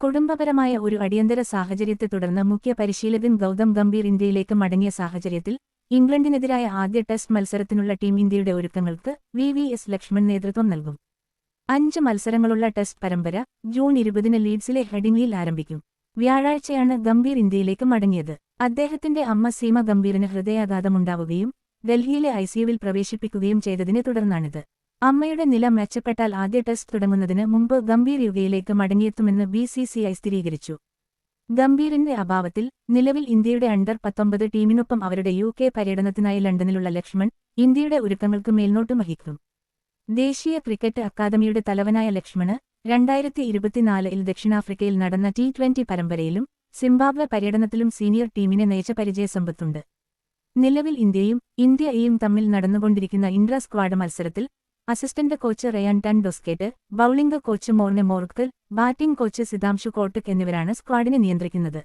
കുടുംബപരമായ ഒരു അടിയന്തര സാഹചര്യത്തെ തുടർന്ന് മുഖ്യ പരിശീലകൻ ഗൗതം ഗംഭീർ ഇന്ത്യയിലേക്ക് മടങ്ങിയ സാഹചര്യത്തിൽ ഇംഗ്ലണ്ടിനെതിരായ ആദ്യ ടെസ്റ്റ് മത്സരത്തിനുള്ള ടീം ഇന്ത്യയുടെ ഒരുക്കങ്ങൾക്ക് വി വി എസ് ലക്ഷ്മൺ നേതൃത്വം നൽകും. അഞ്ച് മത്സരങ്ങളുള്ള ടെസ്റ്റ് പരമ്പര ജൂൺ ഇരുപതിന് ലീഡ്സിലെ ഹെഡിംഗ്ലിയിൽ ആരംഭിക്കും. വ്യാഴാഴ്ചയാണ് ഗംഭീർ ഇന്ത്യയിലേക്ക് മടങ്ങിയത്. അദ്ദേഹത്തിന്റെ അമ്മ സീമ ഗംഭീറിന് ഹൃദയാഘാതമുണ്ടാവുകയും ഡൽഹിയിലെ ഐസിയുവിൽ പ്രവേശിപ്പിക്കുകയും ചെയ്തതിനെ തുടർന്നാണിത്. അമ്മയുടെ നില മെച്ചപ്പെട്ടാൽ ആദ്യ ടെസ്റ്റ് തുടങ്ങുന്നതിന് മുമ്പ് ഗംഭീർ യുഗയിലേക്ക് മടങ്ങിയെത്തുമെന്ന് ബി സി സി ഐ സ്ഥിരീകരിച്ചു. ഗംഭീറിന്റെ അഭാവത്തിൽ നിലവിൽ ഇന്ത്യയുടെ അണ്ടർ പത്തൊമ്പത് ടീമിനൊപ്പം അവരുടെ യു കെ പര്യടനത്തിനായി ലണ്ടനിലുള്ള ലക്ഷ്മൺ ഇന്ത്യയുടെ ഒരുക്കങ്ങൾക്ക് മേൽനോട്ടം വഹിക്കും. ദേശീയ ക്രിക്കറ്റ് അക്കാദമിയുടെ തലവനായ ലക്ഷ്മണ് രണ്ടായിരത്തി ഇരുപത്തിനാലിൽ ദക്ഷിണാഫ്രിക്കയിൽ നടന്ന ടി ട്വന്റി പരമ്പരയിലും സിംബാബ്വെ പര്യടനത്തിലും സീനിയർ ടീമിനെ നയിച്ച പരിചയസമ്പത്തുണ്ട് നിലവിൽ ഇന്ത്യയും ഇന്ത്യ എയും തമ്മിൽ നടന്നുകൊണ്ടിരിക്കുന്ന ഇൻട്ര സ്ക്വാഡ് മത്സരത്തിൽ assistant coach Ryan ten Doeschate bowling coach Morne Morkel batting coach Sitanshu Kotak എന്നിവരാണ് സ്ക്വാഡിനെ നിയന്ത്രിക്കുന്നത്.